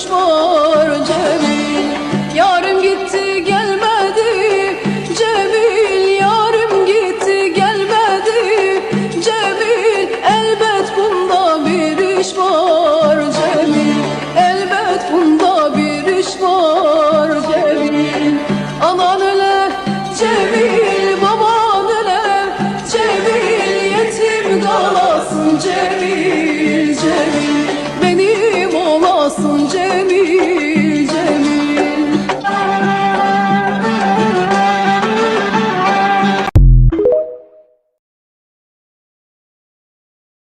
olmuş mor Cemil. Yarım gitti gelmedi. Cemil Yarım gitti gelmedi. Cemil elbet bunda bir iş var Cemil. Elbet bunda bir iş var Cemil. Anan öle Cemil Baban öle. Cemil yetim kalasın Cemil.